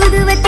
தூதுவத்தை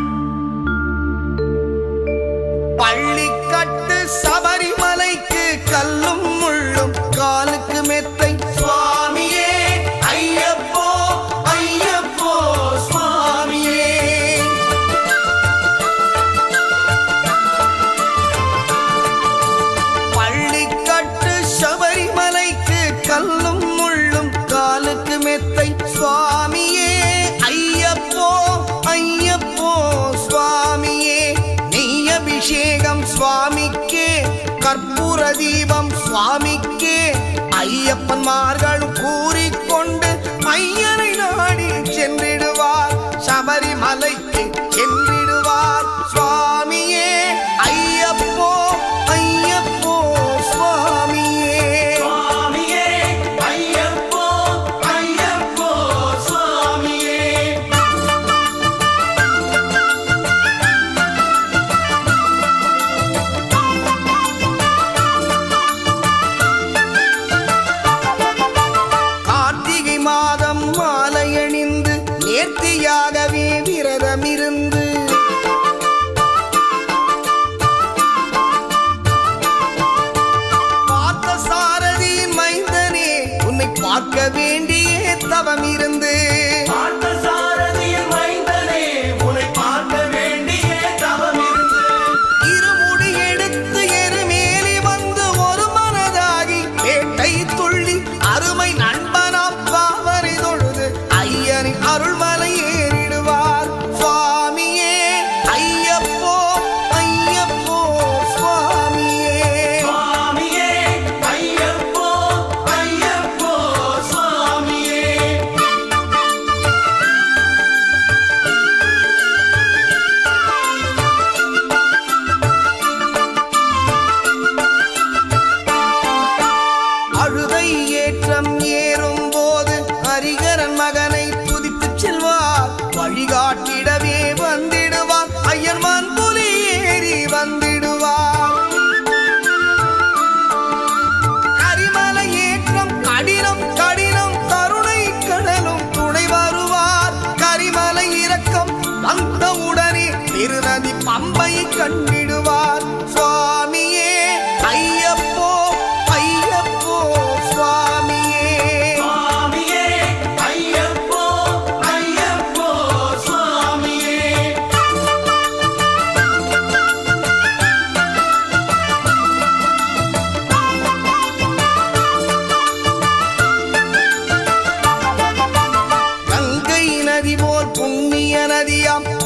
அபிஷேகம் சுவாமிக்கே கற்பூர தீபம் சுவாமிக்கே. ஐயப்பன்மார்களும் கூறிக்கொண்டு மையனை நாடி சென்றிடுவார் சபரிமலை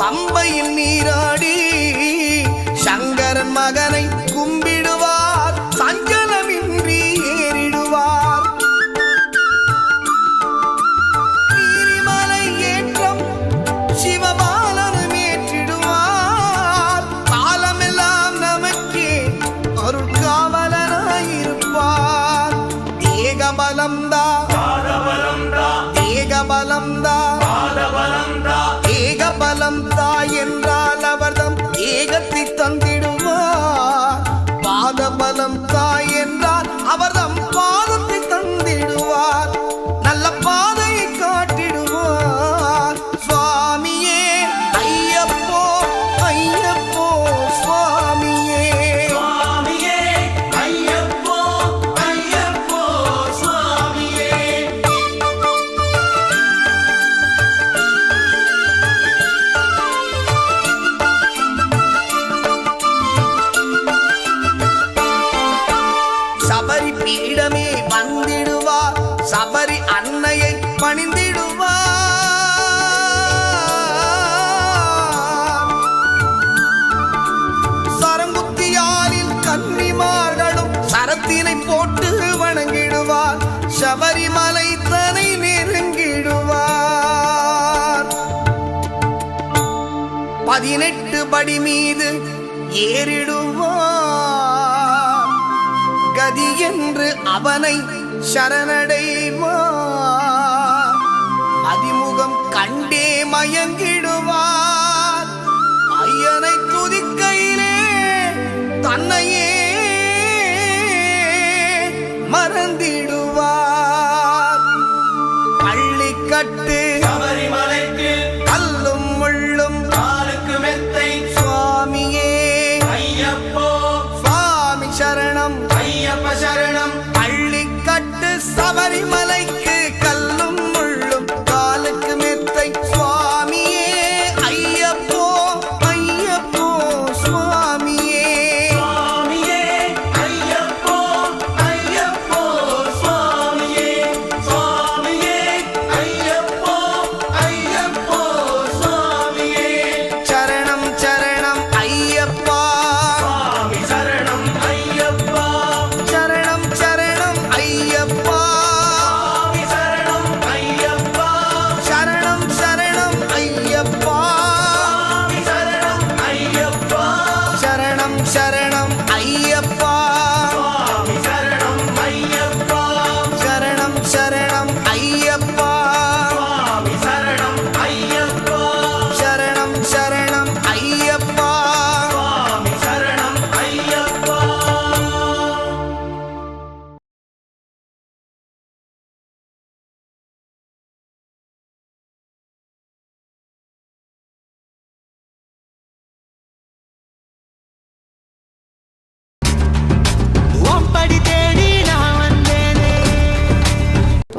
பம்பையில் நீராடி சங்கரன் மகனை கும்பிடுவார் சஞ்சலமின்றி ஏறிடுவார். நீரிமலை ஏற்றம் சிவபாலனும் ஏற்றிடுவார். காலமெல்லாம் நமக்கே அருட்காவலனாயிருப்பார். ஏகபலம்தான் பதினெட்டு படி மீது ஏறிடுவான். கதி என்று அவனை சரணடைவான். அதிமுகம் கண்டே மயங்கிடுவான்.